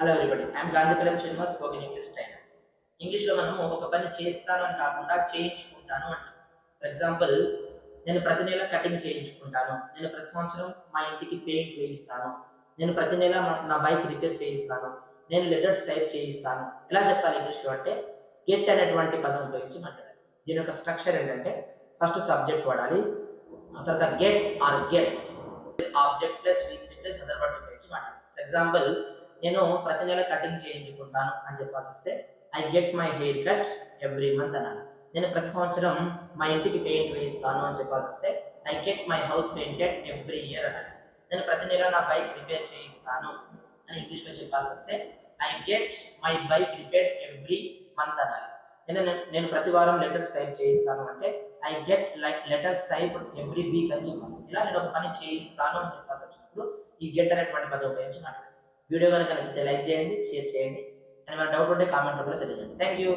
Hello everybody I'm Gandhipuram Srinivas spoken English trainer ఇంగ్లీష్లో మనము ఒక పని చేస్తాను అని కాకుండా చేయించుకుంటాను అంటాం. ఫర్ ఎగ్జాంపుల్ నేను ప్రతి నెల కటింగ్ చేయించుకుంటాను. నేను ప్రతి సంవత్సరం మా ఇంటికి పెయింట్ వేయిస్తాను. నేను ప్రతి నెల నా బైక్ రిపేర్ చేయిస్తాను. నేను లెటర్స్ టైప్ చేయిస్తాను. ఎలా చెప్పాలి ఇంగ్లీష్లో అంటే గెట్ అనేటువంటి పదం ఉపయోగించి మాట్లాడాలి దీని యొక్క స్ట్రక్చర్ ఏంటంటే ఫస్ట్ సబ్జెక్ట్ వాడాలి. తర్వాత get or gets object plus plus other words ఉపయోగించి మాట్లాడాలి ఫర్ ఎగ్జాంపుల్ నేను ప్రతి నెల కటింగ్ చేయించుకుంటాను అని చెప్పాల్సి వస్తే I get my hair cut every month అనాలి. నేను ప్రతి సంవత్సరం మా ఇంటికి పెయింట్ వేయిస్తాను అని చెప్పాల్సి వస్తే I get my house painted every year అనాలి. నేను ప్రతి నెల నా బైక్ రిపేర్ చేయిస్తాను అని ఇంగ్లీష్లో చెప్పాల్సి వస్తే I get my bike repair every month అనాలి. నేను నేను ప్రతి వారం లెటర్స్ టైప్ చేయిస్తాను అంటే I get like letters type every week అని చెప్పాను ఇలా నేను ఒక పని చేయిస్తాను అని చెప్పాల్సి వచ్చినప్పుడు ఈ గెట్ అనేటువంటి పదవి ఉపయోగించి వీడియో కనుక నచ్చితే లైక్ చేయండి షేర్ చేయండి. అండ్ మన డౌట్ ఉంటే కామెంట్ రూపంలో తెలియజేయండి. Thank you